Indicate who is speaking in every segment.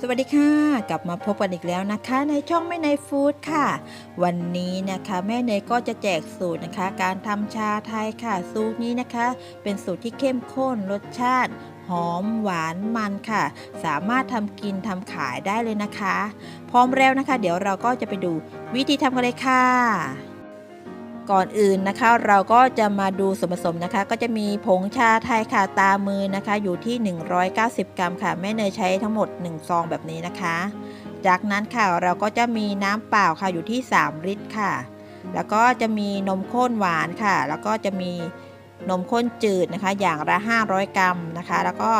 Speaker 1: สวัสดีค่ะ กลับมาพบกันอีกแล้วนะคะ ในช่องแม่เนยฟู้ดค่ะ วันนี้นะคะแม่เนยก็จะแจกสูตรนะคะ การทำชาไทยค่ะ สูตรนี้นะคะ เป็นสูตรที่เข้มข้นรสชาติหอมหวานมันค่ะ สามารถทำกินทำขายได้เลยนะคะ พร้อมแล้วนะคะ เดี๋ยวเราก็จะไปดูวิธีทำกันเลยค่ะ ก่อนอื่นนะคะ เราก็จะมาดูส่วนผสมนะคะ ก็จะมีผงชาไทยค่ะตามือนะคะ อยู่ที่ 190 กรัมค่ะแม่เนยใช้ทั้งหมด 1 ซองแบบนี้นะคะ จากนั้นค่ะเราก็จะมีน้ำเปล่าค่ะอยู่ที่ 3 ลิตรค่ะ แล้วก็จะมีนมข้นหวานค่ะ แล้วก็จะมีนมข้นจืดนะคะ อย่างละ 500 กรัมนะคะ แล้วก็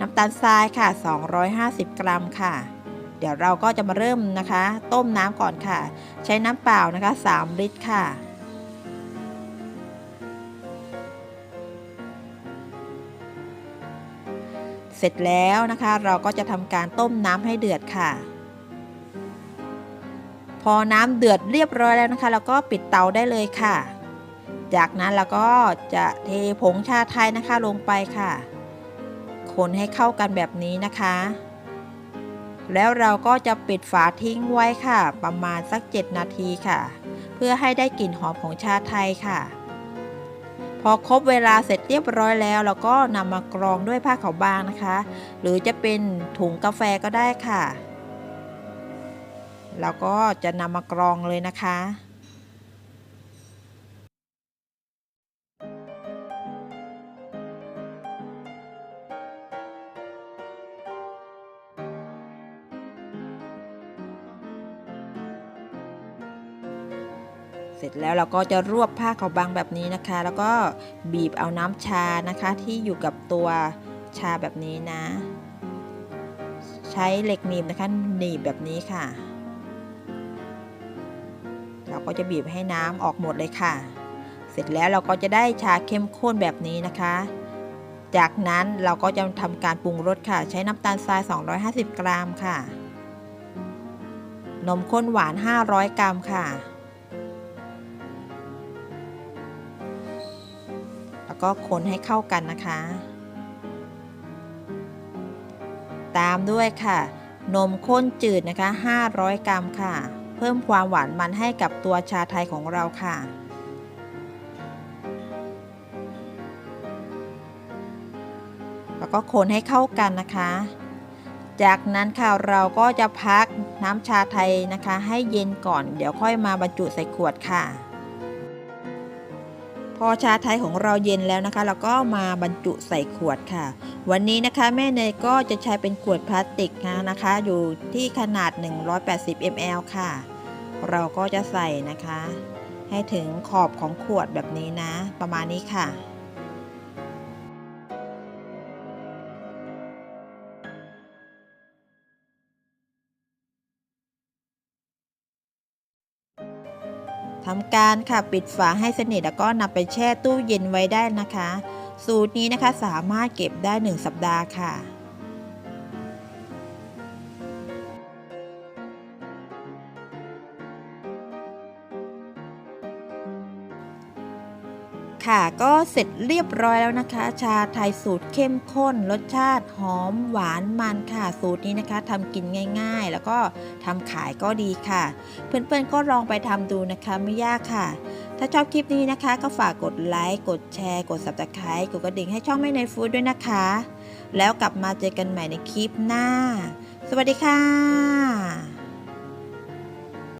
Speaker 1: น้ำตาลทรายค่ะ 250 กรัมค่ะเดี๋ยวเราก็จะมาเริ่มนะคะ ต้มน้ำก่อนค่ะ ใช้น้ำเปล่านะคะ 3 ลิตรค่ะ เสร็จแล้วนะคะ เราก็จะทำการต้มน้ำให้เดือดค่ะ พอน้ำเดือดเรียบร้อยแล้วนะคะ เราก็ปิดเตาได้เลยค่ะ จากนั้นเราก็จะเทผงชาไทยนะคะลงไปค่ะ คนให้เข้ากันแบบนี้นะคะ แล้วเราก็จะปิดฝาทิ้งไว้ค่ะ ประมาณสัก 7 นาทีค่ะ เพื่อให้ได้กลิ่นหอมของชาไทยค่ะ พอครบเวลาเสร็จเรียบร้อยแล้ว เราก็นำมากรองด้วยผ้าขาวบางนะคะ หรือจะเป็นถุงกาแฟก็ได้ค่ะ แล้วก็จะนำมากรองเลยนะคะ เสร็จแล้วเราก็จะรวบผ้าขาวบางแบบนี้นะคะ แล้วก็บีบเอาน้ำชานะคะที่อยู่กับตัวชาแบบนี้นะ ใช้เหล็กหนีบนะคะหนีบแบบนี้ค่ะ เราก็จะบีบให้น้ำออกหมดเลยค่ะ เสร็จแล้วเราก็จะได้ชาเข้มข้นแบบนี้นะคะ จากนั้นเราก็จะทำการปรุงรสค่ะ ใช้น้ำตาลทราย 250 กรัมค่ะ นมข้นหวาน 500 กรัมค่ะ ก็คนให้เข้ากันนะคะ ตามด้วยค่ะ นมข้นจืดนะคะ 500 กรัมค่ะ เพิ่มความหวานมันให้กับตัวชาไทยของเราค่ะแล้วก็คนให้เข้ากันนะคะ จากนั้นค่ะเราก็จะพักน้ำชาไทยนะคะ ให้เย็นก่อน เดี๋ยวค่อยมาบรรจุใส่ขวดค่ะ พอชาไทยของเราเย็นแล้วนะคะ เราก็มาบรรจุใส่ขวดค่ะ วันนี้นะคะแม่เนยก็จะใช้เป็นขวดพลาสติกนะคะ อยู่ที่ขนาด 180 ml ค่ะ เราก็จะใส่นะคะ ให้ถึงขอบของขวดแบบนี้นะ ประมาณนี้ค่ะ ทำการค่ะปิดฝาให้สนิทแล้วก็นำไปแช่ตู้เย็นไว้ได้นะคะ สูตรนี้นะคะสามารถเก็บได้ 1 สัปดาห์ค่ะ ค่ะก็เสร็จเรียบร้อยแล้วนะคะ ชาไทยสูตรเข้มข้น รสชาติหอมหวานมันค่ะ สูตรนี้นะคะทำกินง่ายๆ แล้วก็ทำขายก็ดีค่ะ เพื่อนๆก็ลองไปทำดูนะคะไม่ยากค่ะ ถ้าชอบคลิปนี้นะคะ ก็ฝากกดไลค์กดแชร์ กด subscribe กดกระดิ่งให้ช่องไม่ในฟู้ดด้วยนะคะ แล้วกลับมาเจอกันใหม่ในคลิปหน้า สวัสดีค่ะ